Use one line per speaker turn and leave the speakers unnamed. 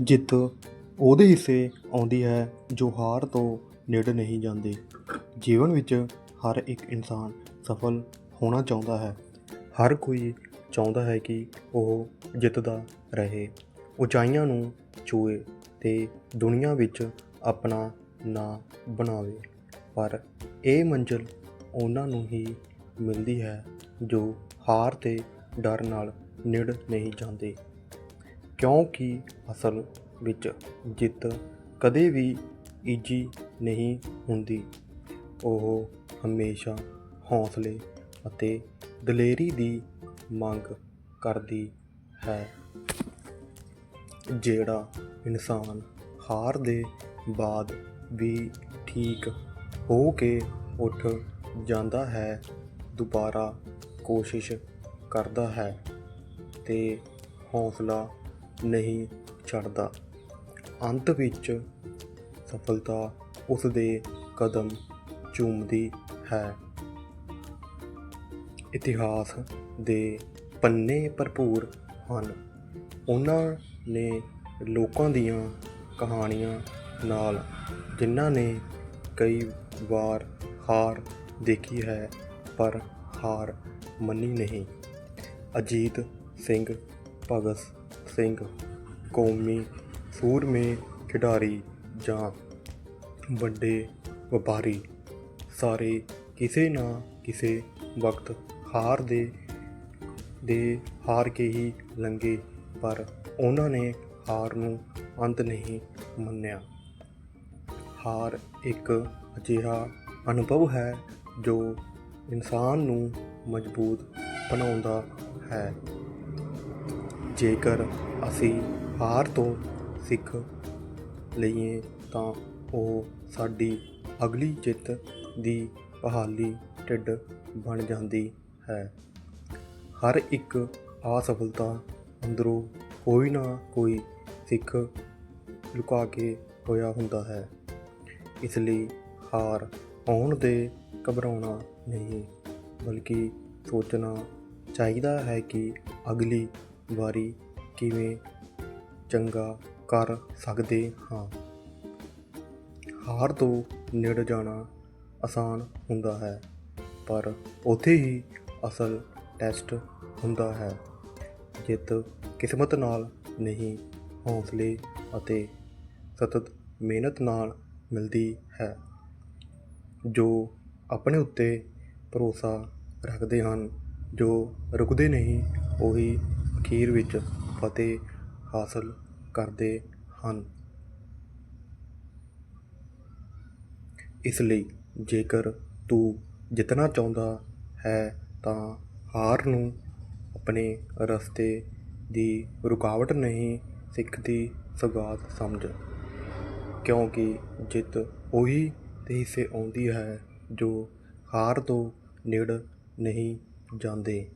ਜਿੱਤ ਉਹਦੇ ਹਿੱਸੇ ਆਉਂਦੀ ਹੈ ਜੋ ਹਾਰ ਤੋਂ ਨੇੜੇ ਨਹੀਂ ਜਾਂਦੇ। ਜੀਵਨ ਵਿੱਚ ਹਰ ਇੱਕ ਇਨਸਾਨ ਸਫਲ ਹੋਣਾ ਚਾਹੁੰਦਾ ਹੈ। ਹਰ ਕੋਈ ਚਾਹੁੰਦਾ ਹੈ ਕਿ ਉਹ ਜਿੱਤਦਾ ਰਹੇ। ਉਚਾਈਆਂ ਨੂੰ ਛੂਏ ਤੇ ਦੁਨੀਆ ਵਿੱਚ ਆਪਣਾ ਨਾਂ ਬਣਾਵੇ। ਪਰ ਇਹ ਮੰਜ਼ਿਲ ਉਹਨਾਂ ਨੂੰ ਹੀ ਮਿਲਦੀ ਹੈ ਜੋ ਹਾਰ ਤੇ ਡਰ ਨਾਲ ਨਿੜ ਨਹੀਂ ਜਾਂਦੇ। ਕਿਉਂਕਿ ਅਸਲ ਵਿੱਚ ਜਿੱਤ ਕਦੇ ਵੀ ਈਜੀ ਨਹੀਂ ਹੁੰਦੀ। ਉਹ ਹਮੇਸ਼ਾ ਹੌਸਲੇ ਅਤੇ ਦਲੇਰੀ ਦੀ ਮੰਗ ਕਰਦੀ ਹੈ, ਜਿਹੜਾ ਇਨਸਾਨ ਹਾਰ ਦੇ ਬਾਅਦ ਵੀ ਠੀਕ ਹੋ ਕੇ ਉੱਠ ਜਾਂਦਾ ਹੈ, ਦੁਬਾਰਾ ਕੋਸ਼ਿਸ਼ ਕਰਦਾ ਹੈ ਤੇ ਹੌਸਲਾ ਨਹੀਂ ਛੱਡਦਾ। ਅੰਤ ਵਿੱਚ ਸਫਲਤਾ ਉਸ ਦੇ ਕਦਮ ਚੂਮਦੀ ਹੈ। ਇਤਿਹਾਸ ਦੇ ਪੰਨੇ ਭਰਪੂਰ ਹਨ। ਉਹਨਾਂ ਨੇ ਲੋਕਾਂ ਦੀਆਂ ਕਹਾਣੀਆਂ ਨਾਲ, ਜਿਨ੍ਹਾਂ ਨੇ ਕਈ ਵਾਰ ਹਾਰ ਦੇਖੀ ਹੈ, ਪਰ ਹਾਰ ਮੰਨੀ ਨਹੀਂ। ਅਜੀਤ ਸਿੰਘ ਭਗਤ ਸਿੰਘ, ਕੌਮੀ, ਸੂਰਮੇ ਖਿਡਾਰੀ ਜਾਂ ਵੱਡੇ ਵਪਾਰੀ। ਸਾਰੇ ਕਿਸੇ ਨਾ ਕਿਸੇ ਵਕਤ ਹਾਰ ਦੇ ਦੇ ਹਾਰ ਕੇ ਹੀ ਲੰਗੇ ਪਰ ਉਹਨਾਂ ਨੇ ਹਾਰ ਨੂੰ ਅੰਤ ਨਹੀਂ ਮੰਨਿਆ। ਹਾਰ ਇੱਕ ਅਜਿਹਾ ਅਨੁਭਵ ਹੈ ਜੋ ਇਨਸਾਨ ਨੂੰ ਮਜ਼ਬੂਤ ਬਣਾਉਂਦਾ ਹੈ। ਜੇਕਰ ਅਸੀਂ ਹਾਰ ਤੋਂ ਸਿੱਖ ਲਈਏ ਤਾਂ ਉਹ ਸਾਡੀ ਅਗਲੀ ਜਿੱਤ ਦੀ ਬਹਾਲੀ ਢਿੱਡ ਬਣ ਜਾਂਦੀ ਹੈ। ਹਰ ਇੱਕ ਅਸਫਲਤਾ ਅੰਦਰੋਂ ਕੋਈ ਨਾ ਕੋਈ ਸਿੱਖ ਲੁਕਾ ਕੇ ਹੋਇਆ ਹੁੰਦਾ ਹੈ। ਇਸ ਲਈ ਹਾਰ ਆਉਣ ਦੇ ਘਬਰਾਉਣਾ ਨਹੀਂ, ਬਲਕਿ ਸੋਚਣਾ ਚਾਹੀਦਾ ਹੈ ਕਿ ਅਗਲੀ ਵਾਰੀ ਕਿਵੇਂ ਚੰਗਾ ਕਰ ਸਕਦੇ ਹਾਂ। ਹਾਰ ਤੋਂ ਨਿੜ ਜਾਣਾ ਆਸਾਨ ਹੁੰਦਾ ਹੈ, ਪਰ ਉੱਥੇ ਹੀ ਅਸਲ ਟੈਸਟ ਹੁੰਦਾ ਹੈ। ਜਿੱਤ ਕਿਸਮਤ ਨਾਲ ਨਹੀਂ, ਹੌਸਲੇ ਅਤੇ ਸਤਤ ਮਿਹਨਤ ਨਾਲ ਮਿਲਦੀ ਹੈ। ਜੋ ਆਪਣੇ ਉੱਤੇ ਭਰੋਸਾ ਰੱਖਦੇ ਹਨ, ਜੋ ਰੁਕਦੇ ਨਹੀਂ, ਉਹੀ ਅਖੀਰ ਵਿੱਚ ਫਤਿਹ ਹਾਸਲ ਕਰਦੇ ਹਨ। ਇਸ ਲਈ ਜੇਕਰ ਤੂੰ ਜਿੱਤਣਾ ਚਾਹੁੰਦਾ ਹੈ ਤਾਂ ਹਾਰ ਨੂੰ ਆਪਣੇ ਰਸਤੇ ਦੀ ਰੁਕਾਵਟ ਨਹੀਂ ਸਿੱਖਦੀ ਸਗਾਤ ਸਮਝ, ਕਿਉਂਕਿ ਜਿੱਤ ਉਹੀ ਦੇ ਹਿੱਸੇ ਆਉਂਦੀ ਹੈ ਜੋ ਹਾਰ ਤੋਂ ਨੇੜ ਨਹੀਂ ਜਾਂਦੇ।